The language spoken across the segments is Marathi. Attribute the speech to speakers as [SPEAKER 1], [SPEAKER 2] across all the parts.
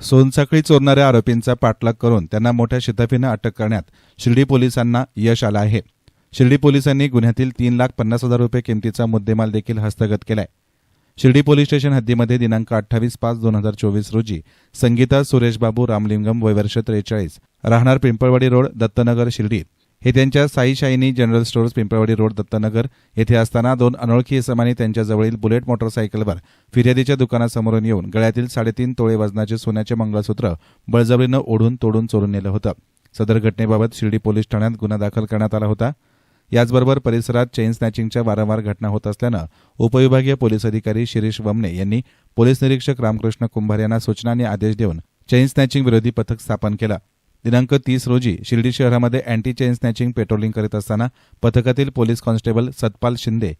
[SPEAKER 1] सोनसाखळी चोरणाऱ्या आरोपींचा पाठलाग करून त्यांना मोठ्या शिताफीनं अटक करण्यात शिर्डी पोलिसांना यश आलं आहे. शिर्डी पोलिसांनी गुन्ह्यातील तीन लाख पन्नास हजार रुपये किमतीचा मुद्देमाल देखील हस्तगत केलाय. शिर्डी पोलीस स्टेशन हद्दीमध्ये दिनांक अठ्ठावीस पाच दोन हजार चोवीस रोजी संगीता सुरेश बाबू रामलिंगम वयवर्ष त्रेचाळीस राहणार पिंपळवाडी रोड दत्तनगर शिर्डी हे त्यांच्या Sai Shaini general stores Pimpalwadi road Dattanagar येथे असताना दोन अनोळखी इसमांनी त्यांच्याजवळील बुलेट मोटरसायकलवर फिर्यादीच्या दुकानासमोरून येऊन गळ्यातील साडेतीन तोळे वजनाचे सोन्याचे मंगळसूत्र बळजबरीनं ओढून तोडून चोरून नेलं होतं. सदर घटनेबाबत शिर्डी पोलीस ठाण्यात गुन्हा दाखल करण्यात आला होता. याचबरोबर परिसरात चेन स्नॅचिंगच्या वारंवार घटना होत असल्यानं उपविभागीय पोलीस अधिकारी शिरीष वमने यांनी पोलीस निरीक्षक रामकृष्ण कुंभार यांना सूचना आणि आदेश देऊन चेन स्नॅचिंग विरोधी पथक स्थापन केलं. दिनांक तीस रोजी शिर्डी शहरामध्ये अँटी चेन स्नॅचिंग पेट्रोलिंग करीत असताना पथकातील पोलीस कॉन्स्टेबल सतपाल शिंदे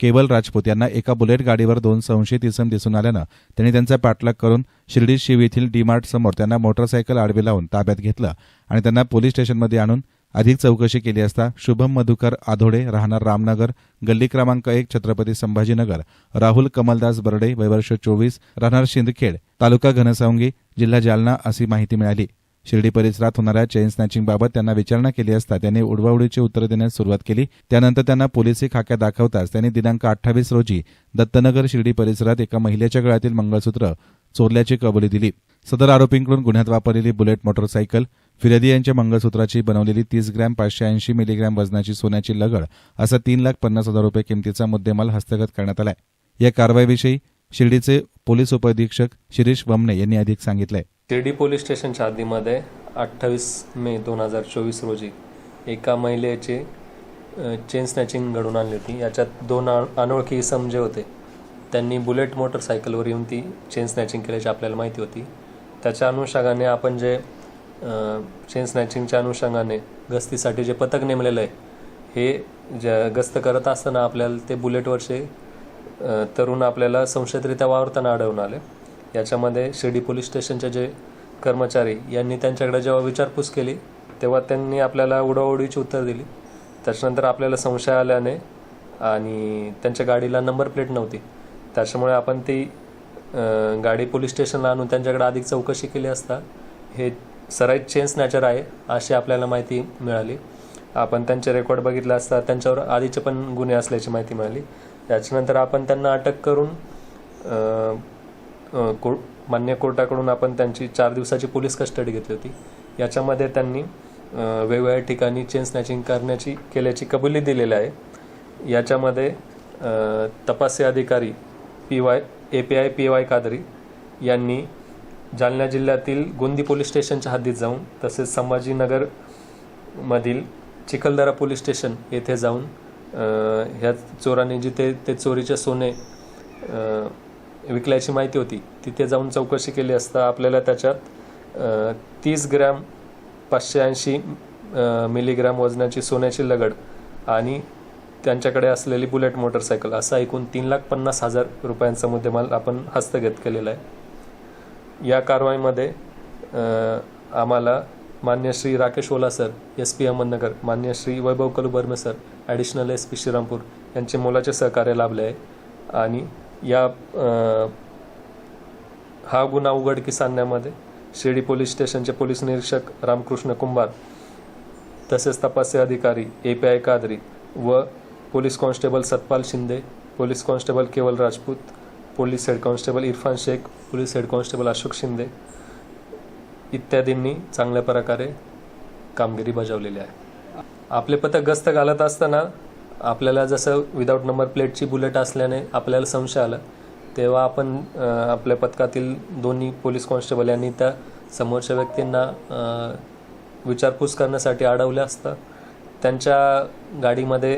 [SPEAKER 1] केवल राजपूत यांना एका बुलेट गाडीवर दोन संशयित इसम दिसून आल्यानं त्यांनी त्यांचा पाठलाग करून शिर्डी शिव येथील डीमार्ट समोर त्यांना मोटरसायकल आडवी लावून ताब्यात घेतलं आणि त्यांना पोलीस स्टेशनमध्ये आणून अधिक चौकशी केली असता शुभम मधुकर आधोडे राहणार रामनगर गल्ली क्रमांक एक छत्रपती संभाजीनगर राहुल कमलदास बर्डे वयवर्ष चोवीस राहणार शिंदखेड तालुका घनसावंगी जिल्हा जालना अशी माहिती मिळाली. शिर्डी परिसरात होणाऱ्या चेन स्नॅचिंग बाबत त्यांना विचारणा केली असता त्यांनी उडवाउडीची उत्तर देण्यास सुरुवात केली. त्यानंतर त्यांना पोलिसी खाक्या दाखवताच त्यांनी दिनांक अठ्ठावीस रोजी दत्तनगर शिर्डी परिसरात एका महिलेच्या गळ्यातील मंगळसूत्र चोरल्याची कबुली दिली. सदर आरोपींकडून गुन्ह्यात वापरलेली बुलेट मोटरसायकल फिर्यादी यांच्या मंगळसूत्राची बनवलेली तीस ग्रॅम पाचशे ऐंशी मिलीग्रॅम वजनाची सोन्याची लगड असा तीन लाख पन्नास हजार रुपये किमतीचा मुद्देमाल हस्तगत करण्यात आलाय. या कारवाईविषयी शिर्डीचे पोलीस उपअधीक्षक शिरीष वमने यांनी अधिक सांगितलंय.
[SPEAKER 2] शिर्डी पोलीस स्टेशनच्या हद्दीमध्ये अठ्ठावीस मे दोन हजार चोवीस रोजी एका महिलेचे चेन स्नॅचिंग घडून आणली होती. याच्यात दोन अनोळखी इसम जे होते त्यांनी बुलेट मोटरसायकलवर येऊन ती चेन स्नॅचिंग केल्याची आपल्याला माहिती होती. त्याच्या अनुषंगाने आपण जे चेन स्नॅचिंगच्या अनुषंगाने गस्तीसाठी जे पथक नेमलेलं आहे हे ज्या गस्त करत असताना आपल्याला ते बुलेटवरचे तरुण आपल्याला संशयितरित्या वावरताना आढळून आले. याच्यामध्ये शिर्डी पोलीस स्टेशनचे जे कर्मचारी यांनी त्यांच्याकडे जेव्हा विचारपूस केली तेव्हा त्यांनी आपल्याला उडवाउडीची उत्तर दिली. त्याच्यानंतर आपल्याला संशय आल्याने आणि त्यांच्या गाडीला नंबर प्लेट नव्हती. त्याच्यामुळे आपण ती गाडी पोलीस स्टेशनला आणून त्यांच्याकडे अधिक चौकशी केली असता हे सराईत चेन स्नॅचर आहे अशी आपल्याला माहिती मिळाली. आपण त्यांचे रेकॉर्ड बघितले असता त्यांच्यावर आधीचे पण गुन्हे असल्याची माहिती मिळाली. त्याच्यानंतर आपण त्यांना अटक करून को मान्य कोर्टाकडून आपण त्यांची चार दिवसाची पोलीस कस्टडी घेतली होती. याच्यामध्ये त्यांनी वेगवेगळ्या ठिकाणी चेन स्नॅचिंग करण्याची केल्याची कबुली दिलेली आहे. याच्यामध्ये तपासी अधिकारी P Y A P I P Y Kadri यांनी जालना जिल्ह्यातील गोंदी पोलीस स्टेशनच्या हद्दीत जाऊन तसेच संभाजीनगर मधील चिखलदरा पोलीस स्टेशन येथे जाऊन ह्या चोरांनी जिथे ते चोरीचे सोने विकल्याची माहिती होती. तिथे जाऊन चौकशी केली असता आपल्याला त्याच्यात तीस ग्रॅम पाचशे ऐंशी मिलीग्रॅम वजनाची सोन्याची लगड आणि त्यांच्याकडे असलेली बुलेट मोटरसायकल असा एकूण तीन लाख पन्नास हजार रुपयांचा मुद्देमाल आपण हस्तगत केलेला आहे. या कारवाईमध्ये आम्हाला मान्य Shri Rakesh Ola sir S P Ahmednagar मान्य Shri Vaibhav Kalubarme sir additional S P Shrirampur यांचे मोलाचे सहकार्य लाभले आहे आणि या हा गुन्हा उघडकीस आणण्यामध्ये शिर्डी पोलीस स्टेशनचे पोलीस निरीक्षक रामकृष्ण कुंभार तसेच तपासी अधिकारी ए पी आय कादरी व police constable Satpal Shinde police constable Keval Rajput police head constable Irfan Shaikh police head constable Ashok Shinde इत्यादींनी चांगल्या प्रकारे कामगिरी बजावलेली आहे. आपले पथक गस्त घालत असताना आपल्याला जसं विदाऊट नंबर प्लेटची बुलेट असल्याने आपल्याला संशय आला तेव्हा आपण आपल्या पथकातील दोन्ही पोलीस कॉन्स्टेबल यांनी त्या समोरच्या व्यक्तींना विचारपूस करण्यासाठी अडवलं असतं. त्यांच्या गाडीमध्ये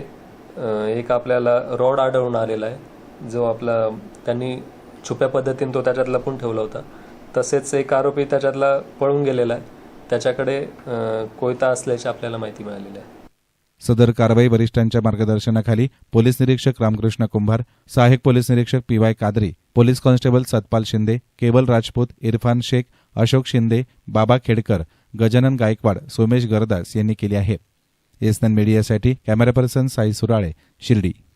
[SPEAKER 2] एक आपल्याला रॉड आढळून आलेला आहे जो आपला त्यांनी छुप्या पद्धतीने तो त्याच्यात लपून ठेवला होता. तसेच एक आरोपी त्याच्यातला पळून गेलेला आहे. त्याच्याकडे कोयता असल्याची आपल्याला माहिती मिळालेली आहे.
[SPEAKER 1] सदर कारवाई वरिष्ठांच्या मार्गदर्शनाखाली पोलीस निरीक्षक रामकृष्ण कुंभार सहाय्यक पोलीस निरीक्षक P Y Kadri police constable Satpal Shinde Keval Rajput Irfan Shaikh Ashok Shinde बाबा खेडकर गजानन गायकवाड सोमेश गरदास यांनी केली आहे. एसनन मीडियासाठी कॅमेरा पर्सन साई सुराळे शिर्डी.